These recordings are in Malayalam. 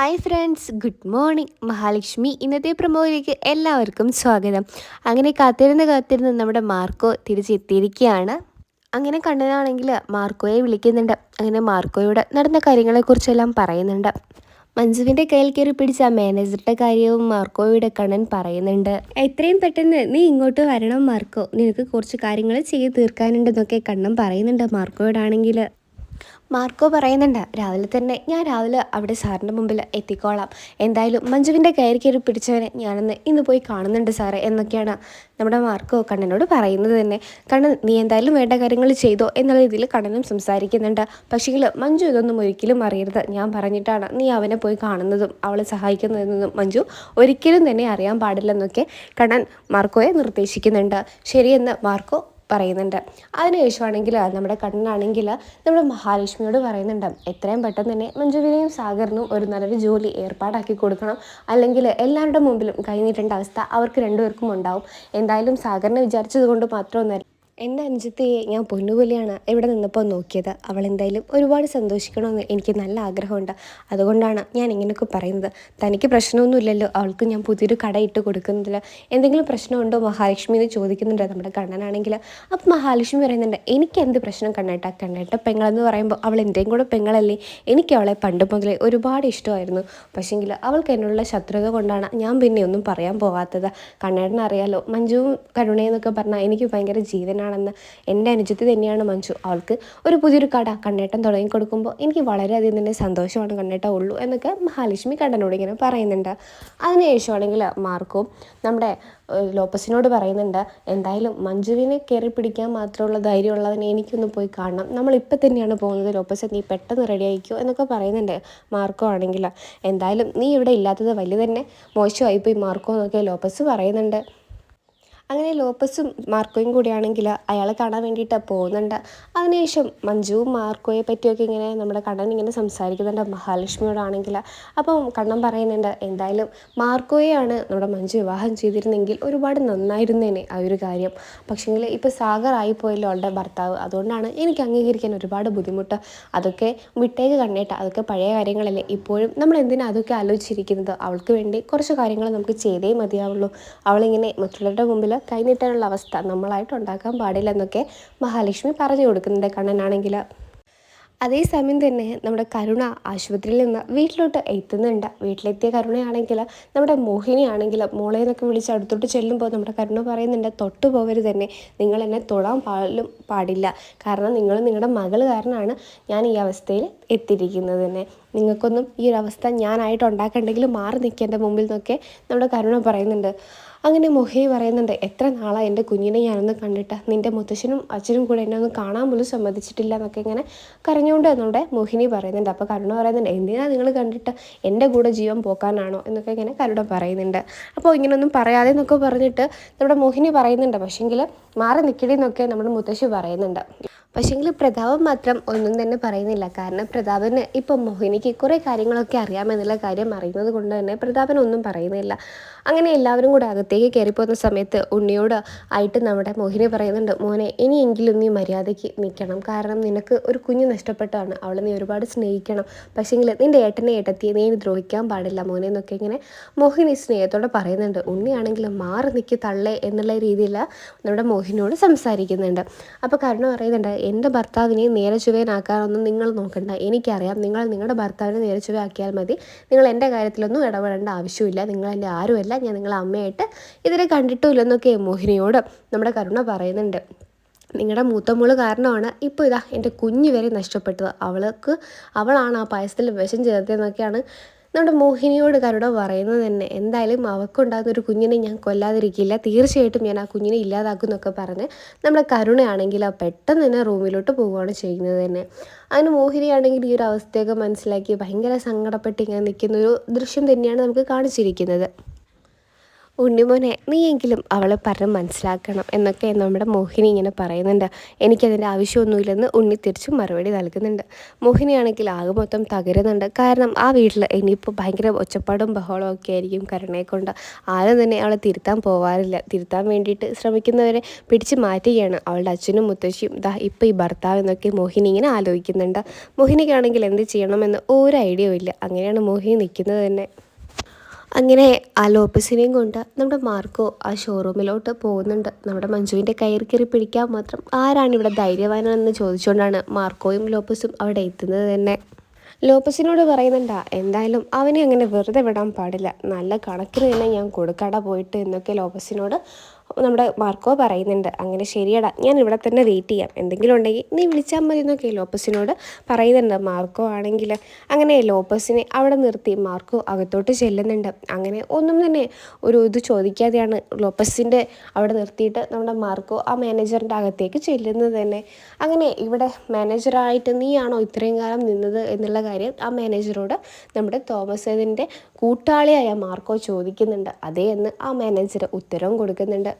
Hi friends good morning Mahalakshmi ഇന്നത്തെ പ്രമോയിലേക്ക് എല്ലാവർക്കും സ്വാഗതം. അങ്ങനെ കാത്തിരുന്ന് കാത്തിരുന്ന് നമ്മുടെ മാർക്കോ തിരിച്ചെത്തിയിരിക്കുകയാണ്. അങ്ങനെ കണ്ണനാണെങ്കിൽ മാർക്കോയെ വിളിക്കുന്നുണ്ട്. അങ്ങനെ മാർക്കോയോട് നടന്ന കാര്യങ്ങളെക്കുറിച്ചെല്ലാം പറയുന്നുണ്ട്. മഞ്ജുവിന്റെ കയ്യിൽ കയറി പിടിച്ച മാനേജറുടെ കാര്യവും മാർക്കോയുടെ കണ്ണൻ പറയുന്നുണ്ട്. എത്രയും പെട്ടെന്ന് നീ ഇങ്ങോട്ട് വരണം മാർക്കോ. നിനക്ക് കുറച്ച് കാര്യങ്ങൾ ചെയ്ത് തീർക്കാനുണ്ടെന്നൊക്കെ കണ്ണൻ പറയുന്നുണ്ട് മാർക്കോയോടാണെങ്കിൽ. മാർക്കോ പറയുന്നുണ്ട് രാവിലെ തന്നെ ഞാൻ രാവിലെ അവിടെ സാറിന്റെ മുമ്പിൽ എത്തിക്കോളാം. എന്തായാലും മഞ്ജുവിന്റെ കയറി കയറി പിടിച്ചവനെ ഞാനൊന്ന് ഇന്ന് പോയി കാണുന്നുണ്ട് സാറേ എന്നൊക്കെയാണ് നമ്മുടെ മാർക്കോ കണ്ണനോട് പറയുന്നത് തന്നെ. കണ്ണൻ നീ എന്തായാലും വേണ്ട കാര്യങ്ങൾ ചെയ്തോ എന്നുള്ള രീതിയിൽ കണ്ണനും സംസാരിക്കുന്നുണ്ട്. പക്ഷേങ്കിൽ മഞ്ജു ഇതൊന്നും ഒരിക്കലും അറിയരുത്. ഞാൻ പറഞ്ഞിട്ടാണ് നീ അവനെ പോയി കാണുന്നതും അവളെ സഹായിക്കുന്നതെന്നും മഞ്ജു ഒരിക്കലും തന്നെ അറിയാൻ പാടില്ലെന്നൊക്കെ കണ്ണൻ മാർക്കോയെ നിർദ്ദേശിക്കുന്നുണ്ട്. ശരിയെന്ന് മാർക്കോ പറയുന്നുണ്ട്. അതിനുശേഷമാണെങ്കിൽ നമ്മുടെ കണ്ണനാണെങ്കിൽ നമ്മുടെ മഹാലക്ഷ്മിയോട് പറയുന്നുണ്ട് എത്രയും പെട്ടെന്ന് തന്നെ മഞ്ജുവിനെയും സാഗറിനും ഒരു നല്ലൊരു ജോലി ഏർപ്പാടാക്കി കൊടുക്കണം. അല്ലെങ്കിൽ എല്ലാവരുടെ മുമ്പിലും കൈനീട്ടേണ്ട അവസ്ഥ അവർക്ക് രണ്ടുപേർക്കും ഉണ്ടാവും. എന്തായാലും സാഗറിനെ വിചാരിച്ചത് കൊണ്ട് മാത്രമൊന്നല്ല എന്റെ അനുജത്തിയെ ഞാൻ പൊന്നുപോലെയാണ് ഇവിടെ നിന്നപ്പോൾ നോക്കിയത്. അവൾ എന്തായാലും ഒരുപാട് സന്തോഷിക്കണമെന്ന് എനിക്ക് നല്ല ആഗ്രഹമുണ്ട്. അതുകൊണ്ടാണ് ഞാൻ ഇങ്ങനെയൊക്കെ പറയുന്നത്. തനിക്ക് പ്രശ്നമൊന്നുമില്ലല്ലോ. അവൾക്ക് ഞാൻ പുതിയൊരു കട ഇട്ട് കൊടുക്കുന്നില്ല എന്തെങ്കിലും പ്രശ്നമുണ്ടോ? മഹാലക്ഷ്മി എന്ന് ചോദിക്കുന്നുണ്ട് നമ്മുടെ കണ്ണനാണെങ്കിൽ. അപ്പോൾ മഹാലക്ഷ്മി പറയുന്നുണ്ട് എനിക്ക് എന്ത് പ്രശ്നം കണ്ണേട്ട? കണ്ണേട്ട പെങ്ങളെന്ന് പറയുമ്പോൾ അവൾ എന്റെയും കൂടെ പെങ്ങളല്ലേ? എനിക്ക് അവളെ പണ്ട് മുതലേ ഒരുപാട് ഇഷ്ടമായിരുന്നു. പക്ഷേങ്കിൽ അവൾക്ക് എന്നുള്ള ശത്രുത കൊണ്ടാണ് ഞാൻ പിന്നെ ഒന്നും പറയാൻ പോകാത്തത് കണ്ണേട്ടനറിയാലോ മഞ്ജുവും കരുണയെന്നൊക്കെ പറഞ്ഞാൽ എനിക്ക് ഭയങ്കര ജീവനാണെന്ന് എന്റെ അനുജത്തി തന്നെയാണ് മഞ്ജു. അവൾക്ക് ഒരു പുതിയൊരു കട കണ്ണേട്ടൻ തുടങ്ങി കൊടുക്കുമ്പോൾ എനിക്ക് വളരെയധികം തന്നെ സന്തോഷമാണ് കണ്ണേട്ട ഉള്ളൂ എന്നൊക്കെ മഹാലക്ഷ്മി കണ്ണനോട് ഇങ്ങനെ പറയുന്നുണ്ട്. അതിനുശേഷമാണെങ്കിൽ മാർക്കും നമ്മുടെ ലോപ്പസിനോട് പറയുന്നുണ്ട് എന്തായാലും മഞ്ജുവിനെ കയറി പിടിക്കാൻ മാത്രമുള്ള ധൈര്യമുള്ളതിനെ എനിക്കൊന്ന് പോയി കാണണം. നമ്മളിപ്പോൾ തന്നെയാണ് പോകുന്നത്. ലോപ്പസ് നീ പെട്ടെന്ന് റെഡി ആയിക്കോ എന്നൊക്കെ പറയുന്നുണ്ട് മാർക്കോ ആണെങ്കിൽ. എന്തായാലും നീ ഇവിടെ ഇല്ലാത്തത് വലിയ തന്നെ മോശമായിപ്പോയി മാർക്കോ എന്നൊക്കെ ലോപ്പസ് പറയുന്നുണ്ട്. അങ്ങനെ ലോപ്പസും മാർക്കോയും കൂടിയാണെങ്കിൽ അയാളെ കാണാൻ വേണ്ടിയിട്ട് പോകുന്നുണ്ട്. അതിനുശേഷം മഞ്ജുവും മാർക്കോയെ പറ്റിയൊക്കെ ഇങ്ങനെ നമ്മുടെ കണ്ണൻ ഇങ്ങനെ സംസാരിക്കുന്നുണ്ട് മഹാലക്ഷ്മിയോടാണെങ്കിൽ. അപ്പം കണ്ണൻ പറയുന്നുണ്ട് എന്തായാലും മാർക്കോയെയാണ് നമ്മുടെ മഞ്ജു വിവാഹം ചെയ്തിരുന്നെങ്കിൽ ഒരുപാട് നന്നായിരുന്നേനെ ആ ഒരു കാര്യം. പക്ഷേങ്കിൽ ഇപ്പോൾ സാഗർ ആയിപ്പോയല്ലോ അവളുടെ ഭർത്താവ്. അതുകൊണ്ടാണ് എനിക്ക് അംഗീകരിക്കാൻ ഒരുപാട് ബുദ്ധിമുട്ട്. അതൊക്കെ വിട്ടേക്ക് കണ്ണേട്ട. അതൊക്കെ പഴയ കാര്യങ്ങളല്ലേ. ഇപ്പോഴും നമ്മൾ എന്തിനാ അതൊക്കെ ആലോചിച്ചിരിക്കുന്നത്? അവൾക്ക് വേണ്ടി കുറച്ച് കാര്യങ്ങൾ നമുക്ക് ചെയ്തേ മതിയാവുള്ളൂ. അവളിങ്ങനെ മറ്റുള്ളവരുടെ മുമ്പിൽ കൈനീട്ടാനുള്ള അവസ്ഥ നമ്മളായിട്ട് ഉണ്ടാക്കാൻ പാടില്ല എന്നൊക്കെ മഹാലക്ഷ്മി പറഞ്ഞു കൊടുക്കുന്നുണ്ട് കണ്ണനാണെങ്കിൽ. അതേസമയം തന്നെ നമ്മുടെ കരുണ ആശുപത്രിയിൽ നിന്ന് വീട്ടിലോട്ട് എത്തുന്നുണ്ട്. വീട്ടിലെത്തിയ കരുണയാണെങ്കിൽ നമ്മുടെ മോഹിനിയാണെങ്കിൽ മോളെ എന്നൊക്കെ വിളിച്ച് അടുത്തോട്ട് ചെല്ലുമ്പോൾ നമ്മുടെ കരുണ പറയുന്നുണ്ട് തൊട്ടു തന്നെ നിങ്ങൾ എന്നെ തൊടാൻ പാലും പാടില്ല. കാരണം നിങ്ങൾ നിങ്ങളുടെ മകൾ കാരണമാണ് ഞാൻ ഈ അവസ്ഥയിൽ എത്തിയിരിക്കുന്നത് തന്നെ നിങ്ങൾക്കൊന്നും ഈ ഒരു അവസ്ഥ ഞാനായിട്ട് ഉണ്ടാക്കണ്ടെങ്കിൽ മാറി നിൽക്കേണ്ട മുമ്പിൽ നിന്നൊക്കെ നമ്മുടെ കരുണ പറയുന്നുണ്ട്. അങ്ങനെ മൊഹി പറയുന്നുണ്ട് എത്ര നാളാ എന്റെ കുഞ്ഞിനെ ഞാനൊന്ന് കണ്ടിട്ട്? നിന്റെ മുത്തശ്ശനും അച്ഛനും കൂടെ എന്നെ ഒന്ന് കാണാൻ പോലും സമ്മതിച്ചിട്ടില്ല എന്നൊക്കെ ഇങ്ങനെ കരഞ്ഞുകൊണ്ട് നമ്മുടെ മോഹിനി പറയുന്നുണ്ട്. അപ്പോൾ കരുണ പറയുന്നുണ്ട് എന്തിനാണ് നിങ്ങൾ കണ്ടിട്ട്? എന്റെ കൂടെ ജീവൻ പോക്കാനാണോ? എന്നൊക്കെ ഇങ്ങനെ കരുണ പറയുന്നുണ്ട്. അപ്പോൾ ഇങ്ങനൊന്നും പറയാതെ എന്നൊക്കെ പറഞ്ഞിട്ട് നമ്മുടെ മോഹിനി പറയുന്നുണ്ട് പക്ഷേങ്കിൽ മാറി നിൽക്കടി എന്നൊക്കെ നമ്മുടെ മുത്തശ്ശി പറയുന്നുണ്ട്. പക്ഷേങ്കിൽ പ്രതാപൻ മാത്രം ഒന്നും തന്നെ പറയുന്നില്ല. കാരണം പ്രതാപന് ഇപ്പം മോഹിനിക്ക് കുറേ കാര്യങ്ങളൊക്കെ അറിയാമെന്നുള്ള കാര്യം അറിയുന്നത് കൊണ്ട് തന്നെ പ്രതാപൻ ഒന്നും പറയുന്നില്ല. അങ്ങനെ എല്ലാവരും കൂടെ അകത്തേക്ക് കയറിപ്പോകുന്ന സമയത്ത് ഉണ്ണിയോട് ആയിട്ട് നമ്മുടെ മോഹിനി പറയുന്നുണ്ട് മോനെ ഇനിയെങ്കിലും നീ മര്യാദയ്ക്ക് നിൽക്കണം. കാരണം നിനക്ക് ഒരു കുഞ്ഞ് നഷ്ടപ്പെട്ടാണ്. അവളെ നീ ഒരുപാട് സ്നേഹിക്കണം. പക്ഷേങ്കിൽ നിന്റെ ഏട്ടനെ ഏട്ടത്തിയെ നീ ദ്രോഹിക്കാൻ പാടില്ല മോനെ എന്നൊക്കെ ഇങ്ങനെ മോഹിനി സ്നേഹത്തോടെ പറയുന്നുണ്ട്. ഉണ്ണിയാണെങ്കിൽ മാറി നിൽക്കി തള്ളേ എന്നുള്ള രീതിയിൽ നമ്മുടെ മോഹിനിയോട് സംസാരിക്കുന്നുണ്ട്. അപ്പോൾ കാരണം പറയുന്നുണ്ട് എന്റെ ഭർത്താവിനെ നേരെ ചുവയനാക്കാനൊന്നും നിങ്ങൾ നോക്കണ്ട. എനിക്കറിയാം നിങ്ങൾ നിങ്ങളുടെ ഭർത്താവിനെ നേരെ ചുവയാക്കിയാൽ മതി. നിങ്ങൾ എന്റെ കാര്യത്തിലൊന്നും ഇടപെടേണ്ട ആവശ്യമില്ല. നിങ്ങൾ എന്റെ ആരുമല്ല. ഞാൻ നിങ്ങളെ അമ്മയായിട്ട് ഇതിനെ കണ്ടിട്ടുമില്ലെന്നൊക്കെ മോഹിനിയോട് നമ്മുടെ കരുണ പറയുന്നുണ്ട്. നിങ്ങളുടെ മൂത്തമുൾ കാരണമാണ് ഇപ്പോൾ ഇതാ എന്റെ കുഞ്ഞ് വരെ നഷ്ടപ്പെട്ടത്. അവൾക്ക് അവളാണ് ആ പായസത്തിൽ വിഷം ചേർത്തതെന്നൊക്കെയാണ് നമ്മുടെ മോഹിനിയോട് കരുണ പറയുന്നത് തന്നെ. എന്തായാലും അവക്കുണ്ടാകുന്ന ഒരു കുഞ്ഞിനെ ഞാൻ കൊല്ലാതിരിക്കില്ല. തീർച്ചയായിട്ടും ഞാൻ ആ കുഞ്ഞിനെ ഇല്ലാതാക്കും എന്നൊക്കെ പറഞ്ഞ് നമ്മുടെ കരുണയാണെങ്കിൽ ആ പെട്ടെന്ന് തന്നെ റൂമിലോട്ട് പോവുകയാണ് ചെയ്യുന്നത് തന്നെ. അതിന് മോഹിനിയാണെങ്കിൽ ഈ ഒരു അവസ്ഥയൊക്കെ മനസ്സിലാക്കി ഭയങ്കര സങ്കടപ്പെട്ട് ഇങ്ങനെ നിൽക്കുന്ന ഒരു ദൃശ്യം തന്നെയാണ് നമുക്ക് കാണിച്ചിരിക്കുന്നത്. ഉണ്ണിമോനെ നീയെങ്കിലും അവളെ പറഞ്ഞ് മനസ്സിലാക്കണം എന്നൊക്കെ നമ്മുടെ മോഹിനി ഇങ്ങനെ പറയുന്നുണ്ട്. എനിക്കതിന്റെ ആവശ്യമൊന്നുമില്ലെന്ന് ഉണ്ണി തിരിച്ചും മറുപടി നൽകുന്നുണ്ട്. മോഹിനിയാണെങ്കിൽ ആകെ മൊത്തം തകരുന്നുണ്ട്. കാരണം ആ വീട്ടിൽ ഇനിയിപ്പോൾ ഭയങ്കര ഒച്ചപ്പാടും ബഹളവും ഒക്കെ ആയിരിക്കും കരുണയെ കൊണ്ട്. ആരും തന്നെ അവളെ തിരുത്താൻ പോകാറില്ല തിരുത്താൻ വേണ്ടിയിട്ട് ശ്രമിക്കുന്നവരെ പിടിച്ചു മാറ്റുകയാണ് അവളുടെ അച്ഛനും മുത്തശ്ശിയും. ദാ ഇപ്പോൾ ഈ ഭർത്താവ് എന്നൊക്കെ മോഹിനി ഇങ്ങനെ ആലോചിക്കുന്നുണ്ട്. മോഹിനിക്കാണെങ്കിൽ എന്ത് ചെയ്യണമെന്ന് ഒരു ഐഡിയ ഇല്ല. അങ്ങനെയാണ് മോഹിനി നിൽക്കുന്നത് തന്നെ. അങ്ങനെ ആ ലോപ്പസിനെയും കൊണ്ട് നമ്മുടെ മാർക്കോ ആ ഷോറൂമിലോട്ട് പോകുന്നുണ്ട്. നമ്മുടെ മഞ്ജുവിന്റെ കയറി കയറി പിടിക്കാൻ മാത്രം ആരാണ് ഇവിടെ ധൈര്യവാനെന്ന് ചോദിച്ചുകൊണ്ടാണ് മാർക്കോയും ലോപ്പസും അവിടെ എത്തുന്നത് തന്നെ. ലോപ്പസിനോട് പറയുന്നുണ്ടാ എന്തായാലും അവനെ അങ്ങനെ വെറുതെ വിടാൻ പാടില്ല. നല്ല കണക്കിന് തന്നെ ഞാൻ കൊടുക്കട പോയിട്ട് എന്നൊക്കെ ലോപ്പസിനോട് നമ്മുടെ മാർക്കോ പറയുന്നുണ്ട് അങ്ങനെ ശരിയടാ ഞാൻ ഇവിടെ തന്നെ വെയിറ്റ് ചെയ്യാം. എന്തെങ്കിലും ഉണ്ടെങ്കിൽ നീ വിളിച്ചാൽ മതി എന്നൊക്കെ ലോപ്പസിനോട് പറയുന്നുണ്ട്. മാർക്കോ ആണെങ്കിൽ അങ്ങനെ ലോപ്പസിനെ അവിടെ നിർത്തി. മാർക്കോ അകത്തോട്ട് ചെല്ലുന്നുണ്ട്. അങ്ങനെ ഒന്നും തന്നെ ഒരു ഇത് ചോദിക്കാതെയാണ് ലോപ്പസിന്റെ അവിടെ നിർത്തിയിട്ട് നമ്മുടെ മാർക്കോ ആ മാനേജറിന്റെ അകത്തേക്ക് ചെല്ലുന്നത് തന്നെ. അങ്ങനെ ഇവിടെ മാനേജറായിട്ട് നീയാണോ ഇത്രയും കാലം നിന്നത് എന്നുള്ള കാര്യം ആ മാനേജറോട് നമ്മുടെ തോമസ് ഏതിന്റെ കൂട്ടാളിയായ മാർക്കോ ചോദിക്കുന്നുണ്ട്. അതേ എന്ന് ആ മാനേജർ ഉത്തരവും കൊടുക്കുന്നുണ്ട്.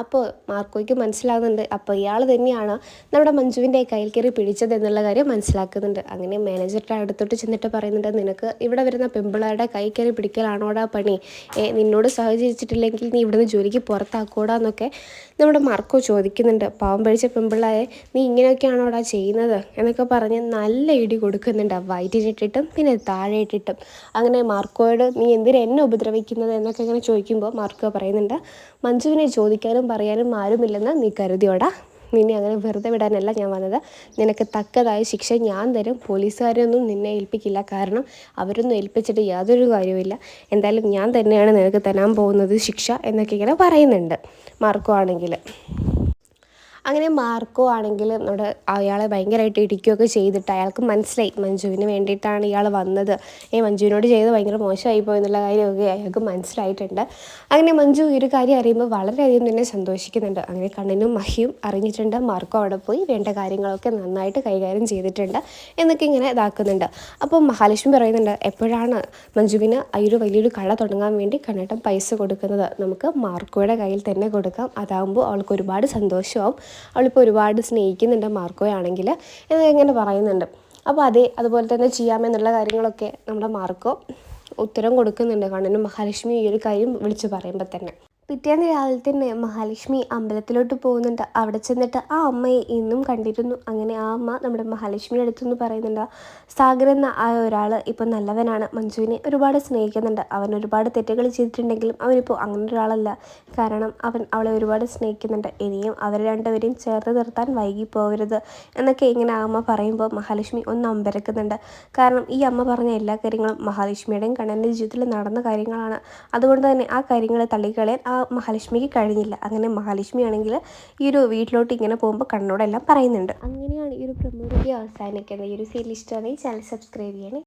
അപ്പോൾ മാർക്കോയ്ക്ക് മനസ്സിലാകുന്നുണ്ട്. അപ്പോൾ ഇയാൾ തന്നെയാണ് നമ്മുടെ മഞ്ജുവിന്റെ കയ്യിൽ കയറി പിടിച്ചത് എന്നുള്ള കാര്യം മനസ്സിലാക്കുന്നുണ്ട്. അങ്ങനെ മാനേജറുടെ അടുത്തോട്ട് ചെന്നിട്ട് പറയുന്നുണ്ട് നിനക്ക് ഇവിടെ വരുന്ന പെമ്പിളാരുടെ കൈ കയറി പിടിക്കലാണോടാ പണി? നിന്നോട് സഹചരിച്ചിട്ടില്ലെങ്കിൽ നീ ഇവിടുന്ന് ജോലിക്ക് പുറത്താക്കൂടാ എന്നൊക്കെ നമ്മുടെ മാർക്കോ ചോദിക്കുന്നുണ്ട്. പാവം പഴിച്ച പെമ്പിളായെ നീ ഇങ്ങനെയൊക്കെയാണോടാ ചെയ്യുന്നത്? എന്നൊക്കെ പറഞ്ഞ് നല്ല ഇടി കൊടുക്കുന്നുണ്ട്. വയറ്റിലിട്ടിട്ടും പിന്നെ താഴെ ഇട്ടിട്ടും അങ്ങനെ മാർക്കോയോട് നീ എന്തിനാ എന്നെ ഉപദ്രവിക്കുന്നത്? എന്നൊക്കെ ഇങ്ങനെ ചോദിക്കുമ്പോൾ മാർക്കോ പറയുന്നുണ്ട് മഞ്ജുവിനെ ചോദിക്കാനും പറയാനും ആരുമില്ലെന്ന് നീ കരുതിയോടാ. നിന്നെ അങ്ങനെ വെറുതെ വിടാനല്ല ഞാൻ വന്നത്. നിനക്ക് തക്കതായ ശിക്ഷ ഞാൻ തരും. പോലീസുകാരൊന്നും നിന്നെ ഏൽപ്പിക്കില്ല. കാരണം അവരൊന്നും ഏൽപ്പിച്ചിട്ട് യാതൊരു കാര്യവുമില്ല. എന്തായാലും ഞാൻ തന്നെയാണ് നിനക്ക് തരാൻ പോകുന്നത് ശിക്ഷ എന്നൊക്കെ ഇങ്ങനെ പറയുന്നുണ്ട്. മാർക്കോ ആണെങ്കിൽ അങ്ങനെ മാർക്കോ ആണെങ്കിൽ നമ്മുടെ അയാളെ ഭയങ്കരമായിട്ട് ഇടിക്കുകയൊക്കെ ചെയ്തിട്ട് അയാൾക്ക് മനസ്സിലായി മഞ്ജുവിന് വേണ്ടിയിട്ടാണ് ഇയാൾ വന്നത്. ഈ മഞ്ജുവിനോട് ചെയ്ത് ഭയങ്കര മോശമായി പോയെന്നുള്ള കാര്യമൊക്കെ അയാൾക്ക് മനസ്സിലായിട്ടുണ്ട്. അങ്ങനെ മഞ്ജു ഈ ഒരു കാര്യം അറിയുമ്പോൾ വളരെയധികം തന്നെ സന്തോഷിക്കുന്നുണ്ട്. അങ്ങനെ കണ്ണനും മഹിയും അറിഞ്ഞിട്ടുണ്ട്. മാർക്കോ അവിടെ പോയി വേണ്ട കാര്യങ്ങളൊക്കെ നന്നായിട്ട് കൈകാര്യം ചെയ്തിട്ടുണ്ട് എന്നൊക്കെ ഇങ്ങനെ ഇതാക്കുന്നുണ്ട്. അപ്പോൾ മഹാലക്ഷ്മി പറയുന്നുണ്ട് എപ്പോഴാണ് മഞ്ജുവിന് ഈ ഒരു വലിയൊരു കട തുടങ്ങാൻ വേണ്ടി കണ്ണേട്ടൻ പൈസ കൊടുക്കുന്നത്? നമുക്ക് മാർക്കോയുടെ കയ്യിൽ തന്നെ കൊടുക്കാം. അതാകുമ്പോൾ അവൾക്ക് ഒരുപാട് സന്തോഷമാവും. അവളിപ്പോൾ ഒരുപാട് സ്നേഹിക്കുന്നുണ്ട് മാർക്കോയാണെങ്കിൽ എന്നിങ്ങനെ പറയുന്നുണ്ട്. അപ്പോൾ അതേ അതുപോലെ തന്നെ ചെയ്യാമെന്നുള്ള കാര്യങ്ങളൊക്കെ നമ്മുടെ മാർക്കോ ഉത്തരം കൊടുക്കുന്നുണ്ട്. കണ്ണനും മഹാലക്ഷ്മി ഈ ഒരു കാര്യം വിളിച്ച് പറയുമ്പോൾ തന്നെ. പിറ്റേന്ന് രാവിലെ തന്നെ മഹാലക്ഷ്മി അമ്പലത്തിലോട്ട് പോകുന്നുണ്ട്. അവിടെ ചെന്നിട്ട് ആ അമ്മയെ ഇന്നും കണ്ടിരുന്നു. അങ്ങനെ ആ അമ്മ നമ്മുടെ മഹാലക്ഷ്മിയുടെ അടുത്തുനിന്ന് പറയുന്നുണ്ട് സാഗർ എന്ന ആ ഒരാൾ ഇപ്പോൾ നല്ലവനാണ്. മഞ്ജുവിനെ ഒരുപാട് സ്നേഹിക്കുന്നുണ്ട്. അവൻ ഒരുപാട് തെറ്റുകൾ ചെയ്തിട്ടുണ്ടെങ്കിലും അവനിപ്പോൾ അങ്ങനെ ഒരാളല്ല. കാരണം അവൻ അവളെ ഒരുപാട് സ്നേഹിക്കുന്നുണ്ട്. ഇനിയും അവർ രണ്ടുപേരെയും ചേർത്ത് നിർത്താൻ വൈകി എന്നൊക്കെ ഇങ്ങനെ ആ അമ്മ പറയുമ്പോൾ മഹാലക്ഷ്മി ഒന്ന് അമ്പരക്കുന്നുണ്ട്. കാരണം ഈ അമ്മ പറഞ്ഞ എല്ലാ കാര്യങ്ങളും മഹാലക്ഷ്മിയുടെയും കണ്ണന്റെ ജീവിതത്തിൽ നടന്ന കാര്യങ്ങളാണ്. അതുകൊണ്ട് തന്നെ ആ കാര്യങ്ങൾ തള്ളിക്കളയാൻ ആ മഹാലക്ഷ്മിക്ക് കഴിഞ്ഞില്ല. അങ്ങനെ മഹാലക്ഷ്മി ആണെങ്കിൽ ഈ ഒരു വീട്ടിലോട്ട് ഇങ്ങനെ പോകുമ്പോൾ കണ്ണോടെല്ലാം പറയുന്നുണ്ട്. അങ്ങനെയാണ് ഈ ഒരു പ്രമുഖ അവസാനിക്കുന്നത്. ഈ ഒരു സീരിയൽ ഇഷ്ടമാണെങ്കിൽ ചാനൽ സബ്സ്ക്രൈബ് ചെയ്യണേ.